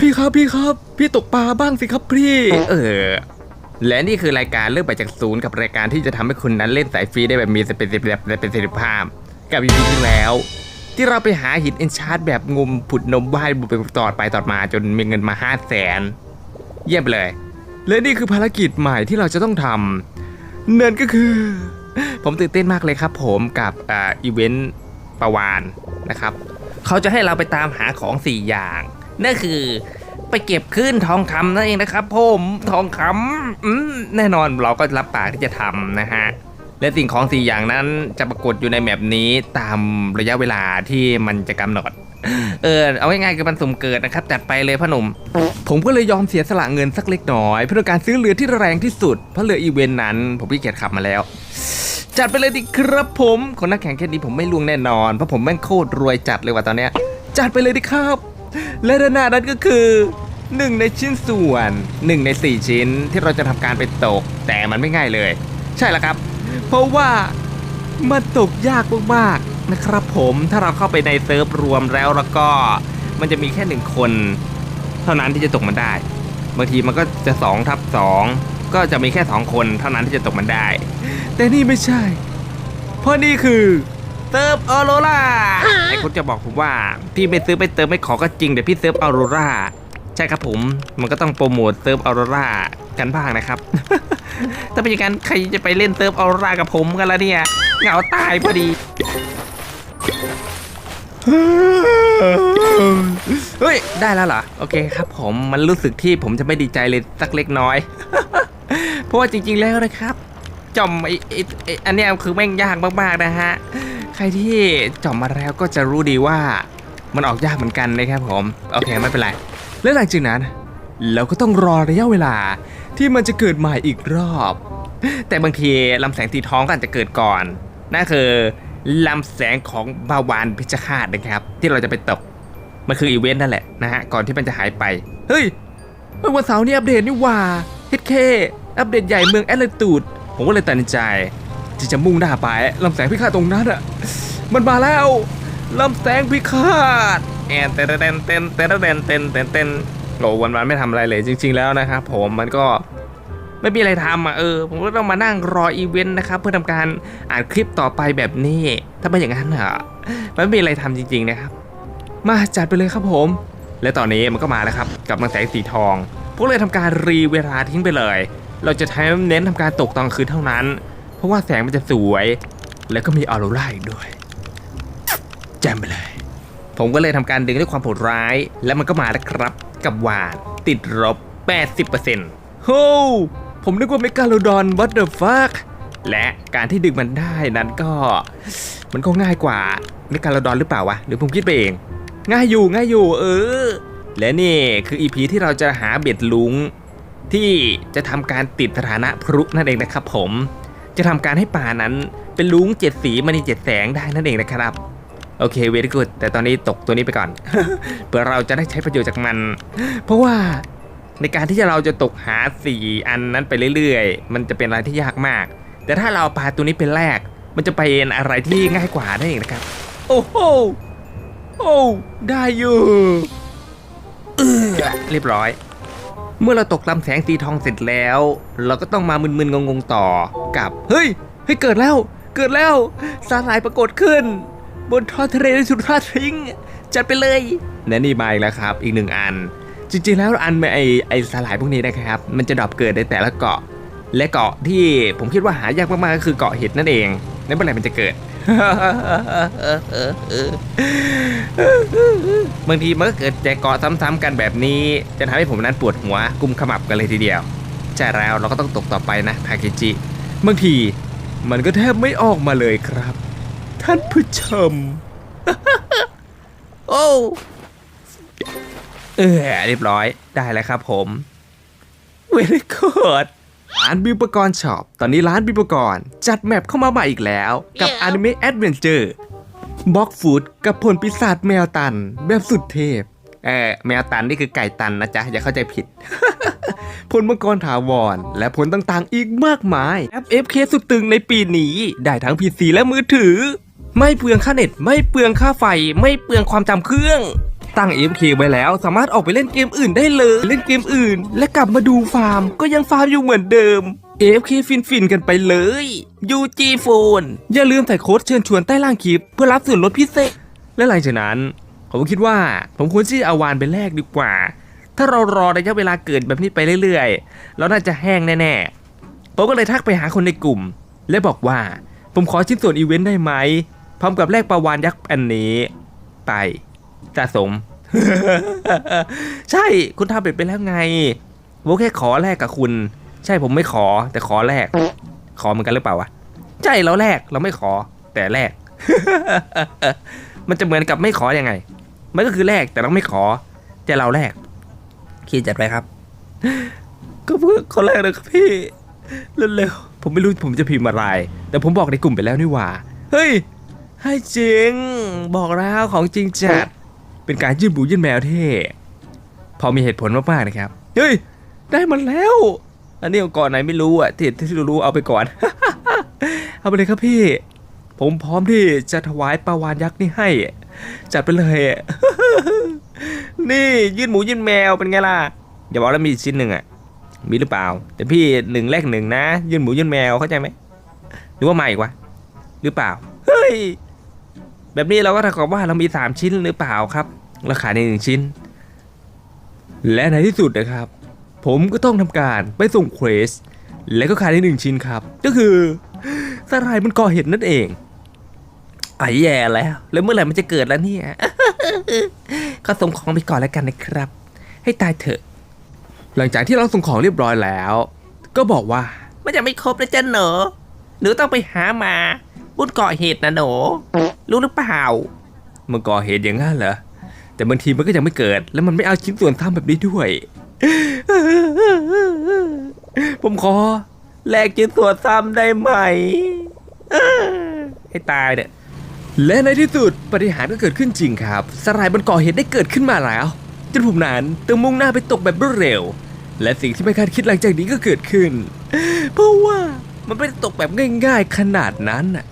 พี่ครับพี่ครับ พี่ตกปลาบ้างสิครับพี่ เออ และนี่คือรายการเริ่มไปจากศูนย์กับรายการที่จะทำให้คุณนั้นเล่นสายฟรีได้แบบมีสเปซิฟิแบบเป็นสิทธิภาพ กับอีพีที่แล้ว ที่เราไปหาหินเอนชาร์ดแบบงมผุดนมว่ายบุไปตอดไปตอดมาจนมีเงินมา5 0 0แสนเยี่ยมไปเลย และนี่คือภารกิจใหม่ที่เราจะต้องทำนั่นก็คือ ผมตื่นเต้นมากเลยครับ ผมกับอีเวนต์ประวานนะครับ เขาจะให้เราไปตามหาของ 4 อย่าง นั่นคือไปเก็บขึ้นทองคำนั่นเองนะครับผมทองคำอืมแน่นอนเราก็รับปากที่จะทำนะฮะและสิ่งของสี่อย่างนั้นจะปรากฏอยู่ในแมปนี้ตามระยะเวลาที่มันจะกำหนด เออเอาง่ายๆคือมันสุ่มเกิดนะครับจัดไปเลยพ่อหนุ่ม ผมก็เลยยอมเสียสละเงินสักเล็กน้อย เพื่อการซื้อเรือที่แรงที่สุด เพราะเรืออีเวนต์นั้น ผมพี่เกียรขับมาแล้ว จัดไปเลยดิครับผมคนนักแข่งแค่นี้ผมไม่ลวงแน่นอนเพราะผมแม่งโคตรรวยจัดเลยว่ะตอนเนี้ยจัดไปเลยดิครับ และด้านหน้านั้นก็คือหนึ่งในชิ้นส่วนหนึ่งในสี่ชิ้นที่เราจะทำการไปตก แต่มันไม่ง่ายเลย ใช่แล้วครับ เพราะว่ามันตกยากมากๆนะครับผมถ้าเราเข้าไปในเซิร์ฟรวมแล้วแล้วก็มันจะมีแค่หนึ่งคน เท่านั้นที่จะตกมันได้ บางทีมันก็จะ2ทับ2ก็จะมีแค่ 2 คนเท่านั้นที่จะตกมันได้ แต่นี่ไม่ใช่ เพราะนี่คือ เซิร์ฟออโรราไอ้คนจะบอกผมว่า พี่ไปซื้อไปเติมไม่ขอก็จริงแต่พี่เซิร์ฟออโรราใช่ครับผม มันก็ต้องโปรโมทเซิร์ฟออโรรากันบ้างนะครับ ถ้าเป็นอย่างนั้นใครจะไปเล่นเซิร์ฟออโรรากับผมกันละเนี่ยเหงาตายพอดีเฮ้ย ได้แล้วเหรอ โอเคครับผมมันรู้สึกที่ผมจะไม่ดีใจเลยสักเล็กน้อย เพราะว่าจริงๆแล้วนะครับจอมไอ้ไอ้ไอ้อันเนี้ยคือแม่งยากมากๆนะฮะ ใครที่จอมมาแล้วก็จะรู้ดีว่ามันออกยากเหมือนกันนะครับผม โอเคไม่เป็นไร และหลังจากนั้นเราก็ต้องรอระยะเวลาที่มันจะเกิดใหม่อีกรอบ แต่บางทีลำแสงสีท้องก็อาจจะเกิดก่อน นั่นคือลำแสงของบาวานพิชคาตนะครับ ที่เราจะไปตก มันคืออีเวนต์นั่นแหละนะฮะ ก่อนที่มันจะหายไป เฮ้ยวันเสาร์นี้อัปเดตนี่ว่าเฮดเคอัปเดตใหญ่เมืองแอตแลนตูด ผมก็เลยตัดสินใจ ที่จะมุ่งหน้าไปลำแสงพิฆาตตรงนั้นอะมันมาแล้วลำแสงพิฆาตแอนเต้นเต้นเต้นเต้นเต้นเต้นเต้นเต้นโอ้วันวันไม่ทำอะไรเลยจริง ๆ แล้วนะครับผมมันก็ไม่มีอะไรทำอะเออผมก็ต้องมานั่งรออีเวนต์นะครับเพื่อทำการอ่านคลิปต่อไปแบบนี้ ถ้าไม่อย่างนั้นอะมันไม่มีอะไรทำจริง ๆนะครับ มาจัดไปเลยครับผม และตอนนี้มันก็มาแล้วครับกับมังแสงสีทอง พวกเลยทำการรีเวลาทิ้งไปเลย เราจะใช้เน้นทำการตกตอนกลางคืนเท่านั้น เพราะว่าแสงมันจะสวย แล้วก็มีออโรราอีกด้วยแจมไปเลย ผมก็เลยทำการดึงด้วยความโหดร้าย และมันก็มาแล้วครับ กับหวานติดลบ 80%โฮผมนึกว่าเมกาโลดอนวัตเดอร์ฟักและการที่ดึงมันได้นั้นก็มันก็ง่ายกว่าเมกาโลดอนหรือเปล่าวะหรือผมคิดไปเอง ง่ายอยู่ง่ายอยู่ เออ และนี่คืออีพีที่เราจะหาเบ็ดลุงที่จะทำการติดสถานะพรุนั่นเองนะครับผม จะทำการให้ป่านั้นเป็นลุงเจ็ดสีมณีเจ็ดแสงได้นั่นเองนะครับโอเคเวรี่กูดแต่ตอนนี้ตกตัวนี้ไปก่อน เพื่อเราจะได้ใช้ประโยชน์จากมัน เพราะว่าในการที่เราจะตกหาสี่อันนั้นไปเรื่อยๆ มันจะเป็นอะไรที่ยากมาก แต่ถ้าเราปาตัวนี้เป็นแรก มันจะไปเป็นอะไรที่ง่ายกว่านั่นเองนะครับ โอ้โหโอ้ได้อยู่เรียบร้อย เมื่อเราตกลำแสงสีทองเสร็จแล้ว เราก็ต้องมามึนๆงงๆต่อกับเฮ้ยเฮ้ยเกิดแล้ว เกิดแล้วสาหร่ายปรากฏขึ้น บนท้องทะเลสุดทอดทิ้งจัดไปเลยและนี่มาอีกแล้วครับ อีกหนึ่งอัน จริงๆแล้วอันไอไอสาหร่ายพวกนี้นะครับ มันจะดรอปเกิดในแต่ละเกาะ และเกาะที่ผมคิดว่าหายากมากๆก็คือเกาะเห็ดนั่นเองในเมื่อไหร่มันจะเกิด บางทีมันก็เกิดแจกเกาะซ้ำๆกันแบบนี้ จะทำให้ผมนั้นปวดหัวกุมขมับกันเลยทีเดียว ใช่แล้วเราก็ต้องตกต่อไปนะทาเคจิบางทีมันก็แทบไม่ออกมาเลยครับ ท่านผู้ชม โอ้เออเรียบร้อยได้แล้วครับผม เวลี่กูด ร้านบิวปกรณ์ช็อป ตอนนี้ร้านบิวปกรณ์จัดแมปเข้ามาใหม่อีกแล้ว กับอนิเมะแอดเวนเจอร์บล็อกฟูดกับผลปีศาจแมวตัน แบบสุดเทพ เออแมวตันนี่คือไก่ตันนะจ๊ะ อย่าเข้าใจผิด ผลมังกรถาวร และผลต่างๆอีกมากมายแอป FK สุดตึงในปีนี้ ได้ทั้ง PC และมือถือ ไม่เปลืองค่าเน็ต ไม่เปลืองค่าไฟ ไม่เปลืองความจำเครื่องแถ ตั้ง AFK ไว้แล้ว สามารถออกไปเล่นเกมอื่นได้เลย เล่นเกมอื่น และกลับมาดูฟาร์ม ก็ยังฟาร์มอยู่เหมือนเดิม AFK ฟินฟินๆกันไปเลย UG Phone อย่าลืมใส่โค้ดเชิญชวนใต้ล่างคลิป เพื่อรับส่วนลดพิเศษ และหลังจากนั้น ผมคิดว่าผมควรที่จะเอาวานไปแลกดีกว่า ถ้าเรารอระยะเวลาเกิดแบบนี้ไปเรื่อยๆ เราน่าจะแห้งแน่ๆ ผมก็เลยทักไปหาคนในกลุ่ม และบอกว่า ผมขอชิ้นส่วนอีเวนต์ได้ไหมพร้อมกับแลกปลาวานยักษ์อันนี้ไป สะสม ใช่คุณทำเป็นไปแล้วไงผมแค่ขอแลกกับคุณ ใช่ผมไม่ขอ แต่ขอแลกขอเหมือนกันหรือเปล่าวะใช่เราแลกเราไม่ขอ แต่แลกมันจะเหมือนกับไม่ขอยังไง มันก็คือแลกแต่เราไม่ขอ แต่เราแลกคิดจัดไปครับ ก็เพื่อคนแรกเลยครับพี่เร็วๆผมไม่รู้ผมจะพิมพ์อะไร แต่ผมบอกในกลุ่มไปแล้วนี่หว่า เฮ้ย ให้จริง บอกแล้วของจริงจัด เป็นการยื่นบูยื่นแมวเท่พอมีเหตุผลมากๆนะครับ เฮ้ย ได้มันแล้ว อันนี้เอาก่อนไหนไม่รู้อะที่ที่รู้เอาไปก่อน เอาไปเลยครับพี่ ผมพร้อมที่จะถวายปลาวานยักษ์นี่ให้ จัดไปเลย นี่ยื่นหมูยื่นแมวเป็นไงล่ะ อย่าบอกแล้วมีอีชิ้นหนึ่งอะ มีหรือเปล่า แต่พี่หนึ่งแรกหนึ่งนะ ยื่นหมูยื่นแมวเข้าใจไหมหรือว่าไม่อีกวะหรือเปล่า เฮ้ย แบบนี้เราก็เท่ากับว่าเรามีสามชิ้นหรือเปล่าครับ ราคาในหนึ่งชิ้น และในที่สุดนะครับ ผมก็ต้องทำการไปส่งเควส และก็ขายได้หนึ่งชิ้นครับ ก็คือสลายมันก่อเห็ดนั่นเองไอ้แย่แล้ว แล้วเมื่อไหร่มันจะเกิดแล้วเนี่ยก็ส่งของไปก่อนแล้วกันนะครับ ให้ตายเถอะ หลังจากที่เราส่งของเรียบร้อยแล้ว ก็บอกว่ามันจะไม่ครบนะจ๊ะหนูหนูต้องไปหามาบุญก่อเหตุนะหนูรู้หรือเปล่ามันก่อเหตุอย่างนั้นเหรอ แต่บางทีมันก็ยังไม่เกิด แล้วมันไม่เอาชิ้นส่วนทำแบบนี้ด้วย ผมขอแลกชิ้นส่วนซ้ำได้ไหมให้ตายเนี่ยและในที่สุดปฏิหารก็เกิดขึ้นจริงครับสลายบนก่อเหตุได้เกิดขึ้นมาแล้วจนผมนั้นต้องมุ่งหน้าไปตกแบบรวดเร็ว และสิ่งที่ไม่คาดคิดหลังจากนี้ก็เกิดขึ้น เพราะว่ามันไม่ได้ตกแบบง่าย ๆ ขนาดนั้นน่ะ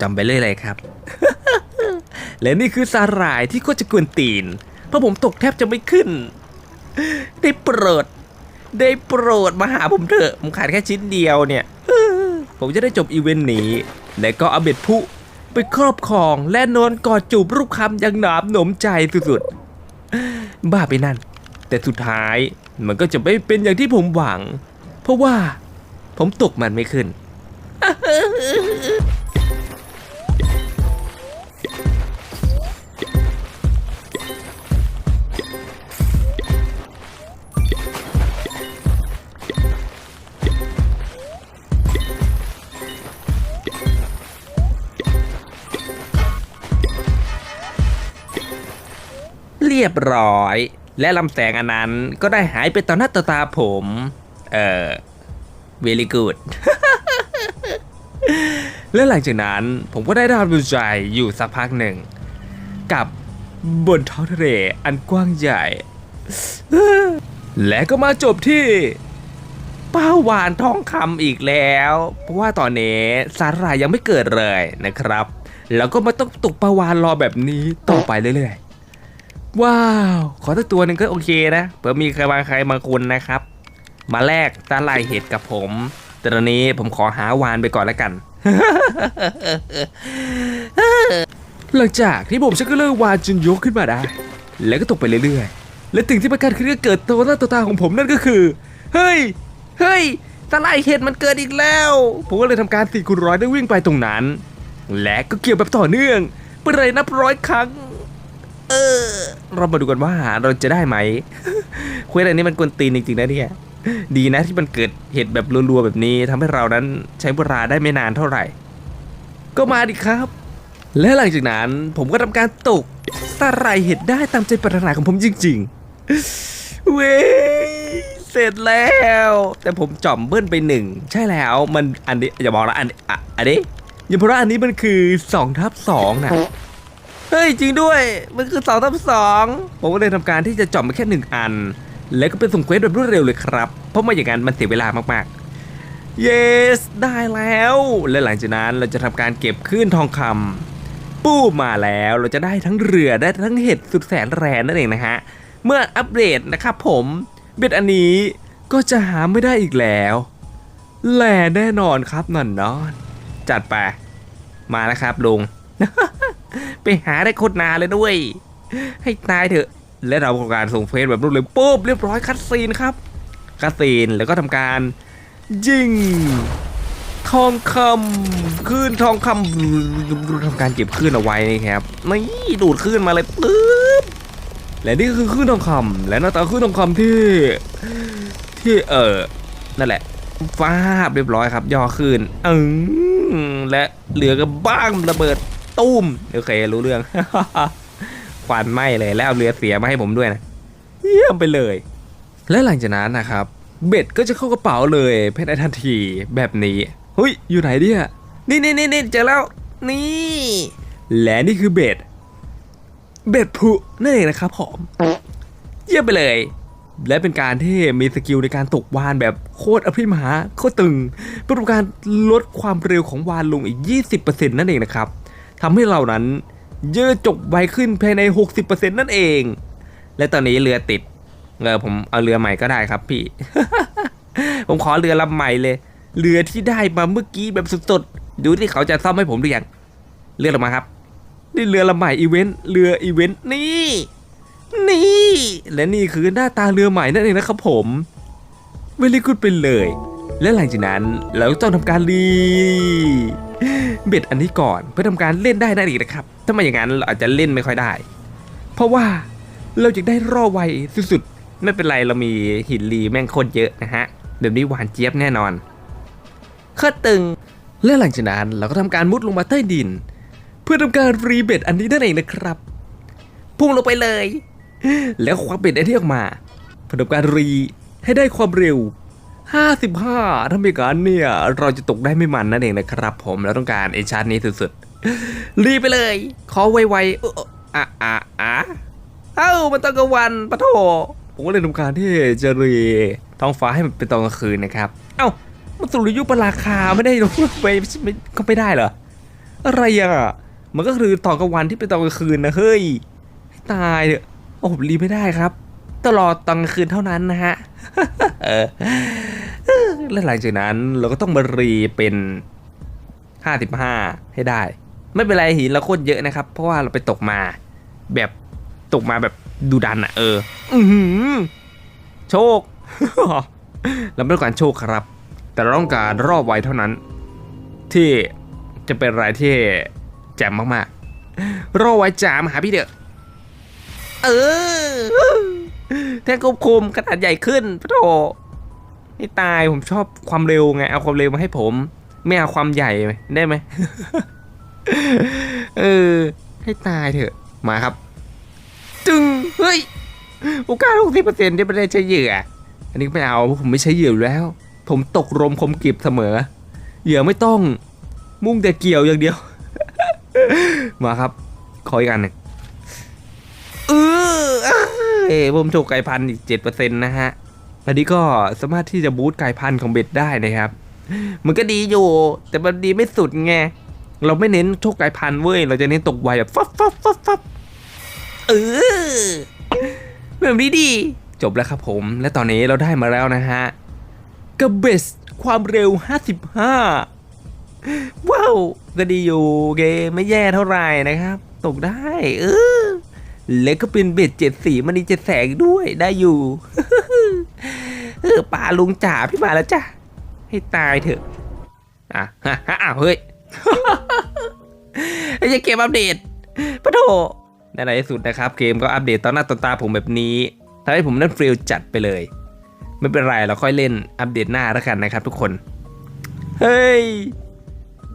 จำไปเลยเลยครับ และนี่คือสาหร่ายที่โคจะกวนตีน เพราะผมตกแทบจะไม่ขึ้น ได้โปรด ได้โปรดมาหาผมเถอะ ผมขาดแค่ชิ้นเดียวเนี่ย ผมจะได้จบอีเวนต์นี้ และก็เอาเบ็ดผู้ไปครอบครองและนอนกอดจูบรูปคำอย่างหนามหนมใจสุดๆ บ้าไปนั่น แต่สุดท้ายมันก็จะไม่เป็นอย่างที่ผมหวัง เพราะว่าผมตกมันไม่ขึ้น เรียบร้อย และลำแสงอันนั้นก็ได้หายไปต่อหน้าต่อตาผม เออ very good และหลังจากนั้นผมก็ได้ดาวน์ใจอยู่สักพักหนึ่ง กับบนท้องทะเลอันกว้างใหญ่ และก็มาจบที่ป้าหวานทองคำอีกแล้ว เพราะว่าตอนนี้สาหร่ายยังไม่เกิดเลยนะครับ แล้วก็มาต้องตกปลาวานรอแบบนี้ต่อไปเรื่อยๆ ว้าว ขอสักตัวหนึ่งก็โอเคนะเผื่อมีใครบางใครบางคนนะครับ มาแลกตาลายเห็ดกับผม แต่ตอนนี้ผมขอหาวานไปก่อนแล้วกัน หลังจากที่ผมชักก็เลิกวานจนยกขึ้นมาได้ แล้วก็ตกไปเรื่อยๆ และสิ่งที่ประการขึ้นก็เกิดตัวหน้าตัวตาของผมนั่นก็คือ เฮ้ย เฮ้ยตาลายเห็ดมันเกิดอีกแล้ว ผมก็เลยทำการสี่คูณร้อยได้วิ่งไปตรงนั้น และก็เกี่ยวแบบต่อเนื่องเป็นไรนับร้อยครั้ง เออ เรามาดูกันว่าเราจะได้ไหมเควสอันนี้มันกวนตีนจริงๆนะเนี่ยดีนะที่มันเกิดเหตุแบบรัวๆแบบนี้ทำให้เรานั้นใช้เวลาได้ไม่นานเท่าไหร่ ก็มาดิครับ และหลังจากนั้นผมก็ทำการตกสาหร่ายเห็ดได้ตามใจปรารถนาของผมจริง ๆ เว้ยเสร็จแล้ว แต่ผมจ่อมเบิ้ลไปหนึ่งใช่แล้วมันอันนี้อย่าบอกนะอันอะอันนี้อย่าเพราะอันนี้มันคือ2ทับ2นะ เฮ้ยจริงด้วย มันคือ2ทับ2ผมก็เลยทำการที่จะจ่อมไปแค่หนึ่งอัน แล้วก็เป็นส่งเควสแบบรวดเร็วเลยครับ เพราะไม่อย่างนั้นมันเสียเวลามากๆ yes ได้แล้ว และหลังจากนั้นเราจะทำการเก็บขึ้นทองคำปู้มาแล้วเราจะได้ทั้งเรือได้ทั้งเห็ดสุดแสนแรนนั่นเองนะฮะ เมื่ออัปเดตนะครับผมเบ็ดอันนี้ก็จะหาไม่ได้อีกแล้ว แหล่แน่นอนครับนอนนอน จัดไป มาแล้วครับลุง ไปหาได้โคตรนานเลยด้วย ให้ตายเถอะ และเราทำการส่งเฟซแบบรวดเร็วปุ๊บเรียบร้อยคัดซีนครับคัดซีนแล้วก็ทำการยิงทองคำคลื่นทองคำทำการเก็บคลื่นเอาไว้นะครับนี่ดูดคลื่นมาเลยปึ๊บและนี่คือคลื่นทองคำและหน้าตาคลื่นทองคำที่ ที่เออนั่นแหละฟ้าเรียบร้อยครับย่อคลื่นอืและเหลือก็บ้างระเบิด ตุ้มโอเครู้เรื่อง ควันไหม้เลยแล้วเอาเรือเสียมาให้ผมด้วยนะเยี่ยมไปเลย และหลังจากนั้นนะครับ เบ็ดก็จะเข้ากระเป๋าเลยภายในทันทีแบบนี้เฮ้ยอยู่ไหนเนี่ยนี่นี่นี่เจอแล้วนี่ และนี่คือเบ็ดเบ็ดผุนั่นเองนะครับผมเยี่ยมไปเลย และเป็นการที่มีสกิลในการตกวานแบบโคตรอภิมหาโคตรตึงเพื่อเป็นการลดความเร็วของวานลงอีก 20%นั่นเองนะครับ ทำให้เรานั้นเยอะจบไวขึ้นภายใน 60%นั่นเอง และตอนนี้เรือติดเออผมเอาเรือใหม่ก็ได้ครับพี่ ผมขอเรือลำใหม่เลย เรือที่ได้มาเมื่อกี้แบบสดๆดูที่เขาจะซ่อมให้ผมหรือยังเรือลงมาครับ นี่เรือลำใหม่อีเวนต์เรืออีเวนต์นี่นี่และนี่คือหน้าตาเรือใหม่นั่นเองนะครับผมเวลีกุดไปเลย และหลังจากนั้นเราต้องทำการรี เบ็ดอันนี้ก่อนเพื่อทำการเล่นได้นั่นเองนะครับ ถ้าไม่อย่างนั้นเราอาจจะเล่นไม่ค่อยได้ เพราะว่าเราจะได้รอไวสุดๆ ไม่เป็นไรเรามีหินรีแม่งโคตรเยอะนะฮะแบบนี้หวานเจี๊ยบแน่นอนข้อตึงและหลังจากนั้นเราก็ทำการมุดลงมาใต้ดิน เพื่อทำการรีเบ็ดอันนี้นั่นเองนะครับ พุ่งลงไปเลย แล้วควักเบ็ดอันนี้ออกมาเพื่อทำการรีให้ได้ความเร็ว 55ถ้าไม่งั้นเนี่ย เราจะตกได้ไม่มันนั่นเองนะครับผมเราต้องการไอชาร์นี้สุดๆ รีไปเลย ขอไวๆอะอะอะเอ้ามันตอนกลางวันปะโถผมก็เลยทำการที่จะรีท้องฟ้าให้มันเป็นตอนกลางคืนนะครับ เอ้ามันสุริยุปราคาไม่ได้หรอไปไม่ก็ไม่ได้เหรอ อะไรอะ มันก็คือตอนกลางวันที่เป็นตอนกลางคืนนะเฮ้ยตายเถอะโอ้ผมรีไม่ได้ครับ ตลอดตอนกลางคืนเท่านั้นนะฮะ และหลังจากนั้นเราก็ต้องมารีเป็นห้าสิบห้าให้ได้ ไม่เป็นไรหินเราโคตรเยอะนะครับ เพราะว่าเราไปตกมา แบบตกมาแบบดูดันอะเออ อืโชค เราไม่ต้องการโชคครับ แต่เราต้องการรอบไวเท่านั้น ที่จะเป็นอะไรที่แจ่มมากๆ รอบไวจามหาพี่เด้อเออ แท่งควบคุมขนาดใหญ่ขึ้นพะโถนี่ตายผมชอบความเร็วไง เอาความเร็วมาให้ผม ไม่เอาความใหญ่ได้ไหมเออ ให้ตายเถอะ มาครับ จึง เฮ้ย โอกาสหกสิบเปอร์เซ็นต์ที่ไม่ได้ใช้เหยื่อ อันนี้ไม่เอาผมไม่ใช้เหยื่อแล้ว ผมตกรมคมกิบเสมอ เหยื่อไม่ต้อง มุ่งแต่เกี่ยวอย่างเดียว มาครับ ขออีกอันหนึ่ง เอ้ยผมโชว์ไก่พันธุ์อีกเจ็ดเปอร์เซ็นต์นะฮะ อันนี้ก็สามารถที่จะบูตไก่พันธุ์ของเบ็ดได้นะครับ มันก็ดีอยู่ แต่มันดีไม่สุดไง เราไม่เน้นโชคไก่พันธุ์เว้ย เราจะเน้นตกไวแบบฟับฟับฟับฟับเออแบบนี้ดี จบแล้วครับผม และตอนนี้เราได้มาแล้วนะฮะกับเบสความเร็ว 55 ว้าว ก็ดีอยู่เกมไม่แย่เท่าไหร่นะครับ ตกได้ เออ แล้วก็เป็นเบ็ดเจ็ดสีมันนี่เจ็ดแสงด้วยได้อยู่เออป่าลุงจ๋าพี่มาแล้วจ้ะให้ตายเถอะอะฮะอ้าวเฮ้ยไอ้เกมอัปเดตปะโถในในที่สุดนะครับเกมก็อัปเดตตอนหน้าตอนตาผมแบบนี้ทำให้ผมนั่นฟริลจัดไปเลย ไม่เป็นไรเราค่อยเล่นอัปเดตหน้าแล้วกันนะครับทุกคน เฮ้ย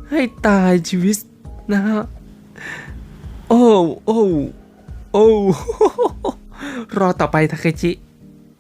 ให้ตายชีวิตนะฮะ โอ้โอ้ โอ้รอต่อไปทาเคชิ